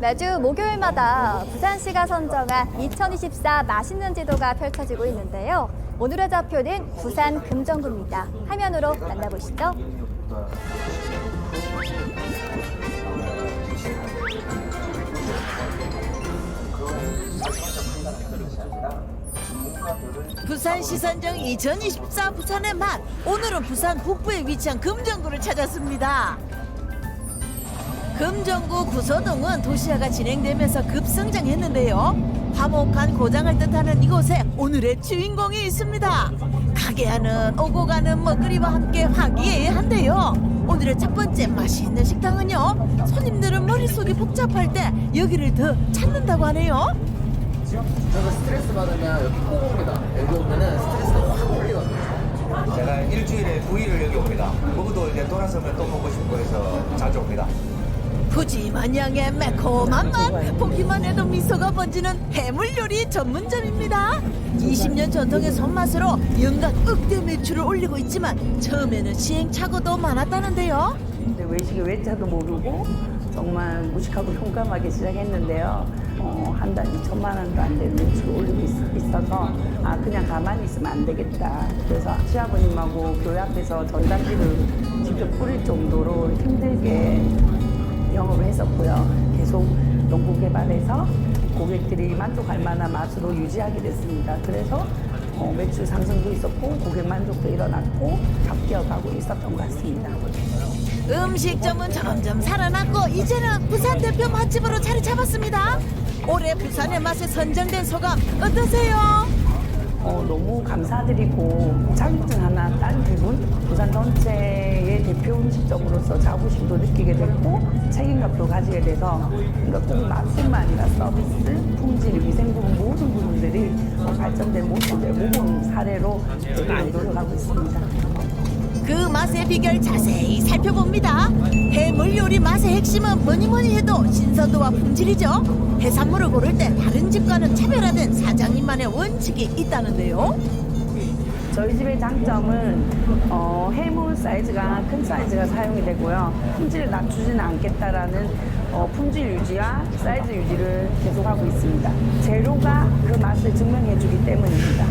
매주 목요일마다 부산시가 선정한 2024 맛있는 지도가 펼쳐지고 있는데요. 오늘의 좌표는 부산 금정구입니다. 화면으로 만나보시죠. 부산 시 선정 2024 부산의 맛. 오늘은 부산 북부에 위치한 금정구를 찾았습니다. 금정구 구서동은 도시화가 진행되면서 급성장했는데요. 화목한 고장을 뜻하는 이곳에 오늘의 주인공이 있습니다. 가게 안은 오고 가는 먹거리와 함께 화기애애한데요. 오늘의 첫 번째 맛있는 식당은요. 손님들은 머릿속이 복잡할 때 여기를 더 찾는다고 하네요. 저는 스트레스 받으면 여기 꼭 옵니다. 여기 오면은 스트레스가 확 풀리거든요. 제가 일주일에 9일을 여기 옵니다. 거기도 이제 돌아서면 또 먹고 싶고 해서 자주 옵니다. 푸짐한 양의 매콤한 맛 보기만 해도 미소가 번지는 해물 요리 전문점입니다 20년 전통의 손맛으로 연간 억대 매출을 올리고 있지만 처음에는 시행착오도 많았다는데요 근데 외식의 외자도 모르고 정말 무식하고 흉감하게 시작했는데요. 어, 한 달 2천만 원도 안 되는 매출을 올리고 있, 있어서 아 그냥 가만히 있으면 안 되겠다. 그래서 시아버님하고 교회 앞에서 전단지를 직접 뿌릴 정도로 힘들게 했었고요. 계속 농구 개발해서 고객들이 만족할 만한 맛으로 유지하게 됐습니다. 그래서 어, 매출 상승도 있었고 고객 만족도 일어났고 바뀌어가고 있었던 것 같습니다. 음식점은 점점 살아났고 이제는 부산 대표 맛집으로 자리 잡았습니다 올해 부산의 맛에 선정된 소감 어떠세요? 어, 너무 감사드리고 자격증 하나 딴 기분 부산 전체의 대표 음식점으로서 자부심도 느끼게 됐고 책임감도 가지게 돼서 그러니까 꼭 맛뿐만 아니라 서비스, 품질, 위생 부분 모든 부분들이 어, 발전된 모습을 모범 사례로 제가 노력하고 있습니다. 그 맛의 비결 자세히 살펴봅니다. 해물 요리 맛의 핵심은 뭐니 뭐니 해도 신선도와 품질이죠. 해산물을 고를 때 다른 집과는 차별화된 사장님만의 원칙이 있다는데요. 저희 집의 장점은 어, 해물 사이즈가 큰 사이즈가 사용이 되고요. 품질을 낮추지는 않겠다라는 어, 품질 유지와 사이즈 유지를 계속하고 있습니다. 재료가 그 맛을 증명해주기 때문입니다.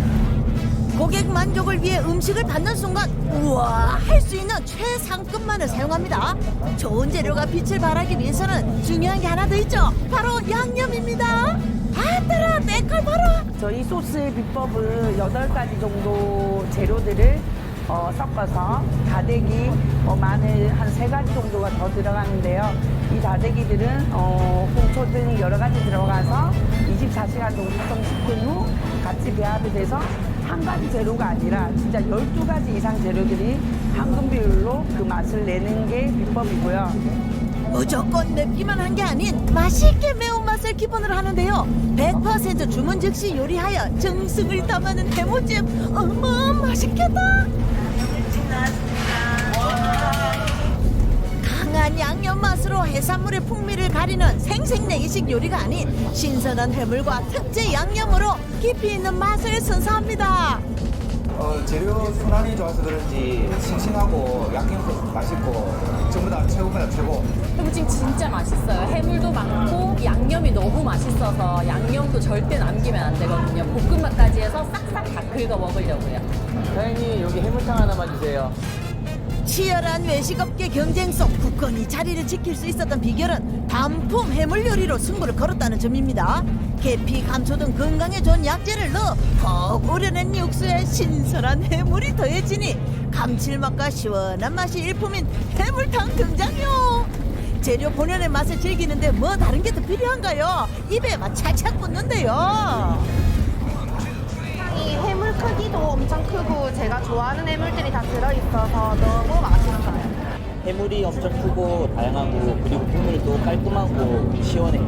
고객 만족을 위해 음식을 받는 순간 우와 할 수 있는 최상급만을 사용합니다. 좋은 재료가 빛을 발하기 위해서는 중요한 게 하나 더 있죠. 바로 양념입니다. 아따라 봐라. 저희 소스의 비법은 8가지 정도 재료들을 어, 섞어서 다대기, 어, 마늘 한 세가지 정도가 더 들어가는데요. 이 다대기들은 어, 홍초 등 여러 가지 들어가서 24시간 정도 숙성시킨 후 같이 배합이 돼서 한 가지 재료가 아니라 진짜 12가지 이상 재료들이 황금 비율로 그 맛을 내는 게 비법이고요. 무조건 맵기만 한 게 아닌 맛있게 매운 맛을 기본으로 하는데요. 100% 주문 즉시 요리하여 정성을 담아낸 해무찜 어머 맛있겠다. 강한 양념 맛으로 해산물의 풍미를 가리는 생생내기식 요리가 아닌 신선한 해물과 특제 양념으로 깊이 있는 맛을 선사합니다 어, 재료 순환이 좋아서 그런지 싱싱하고 양념도 맛있고 전부 다 최고입니다 최고. 해무찜 진짜 맛있어요. 해물도 많고 양념이 너무 맛있어서 양념도 절대 남기면 안 되거든요. 볶음밥까지 해서 싹싹 다 긁어 먹으려고요. 사장님 여기 해물탕 하나만 주세요. 치열한 외식업계 경쟁 속 굳건히 자리를 지킬 수 있었던 비결은 단품 해물 요리로 승부를 걸었다는 점입니다. 계피, 감초 등 건강에 좋은 약재를 넣어 퍽 우려낸 육수에 신선한 해물이 더해지니 감칠맛과 시원한 맛이 일품인 해물탕 등장요. 재료 본연의 맛을 즐기는데 뭐 다른 게 더 필요한가요? 입에 막 찰찰 꽂는데요. 크기도 엄청 크고 제가 좋아하는 해물들이 다 들어있어서 너무 맛있어요. 해물이 엄청 크고 다양하고 그리고 국물도 깔끔하고 시원해.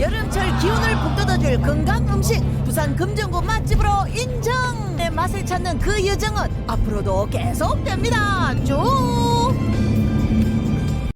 여름철 기운을 북돋아줄 건강 음식 부산 금정구 맛집으로 인정 내 맛을 찾는 그 여정은 앞으로도 계속됩니다 쭉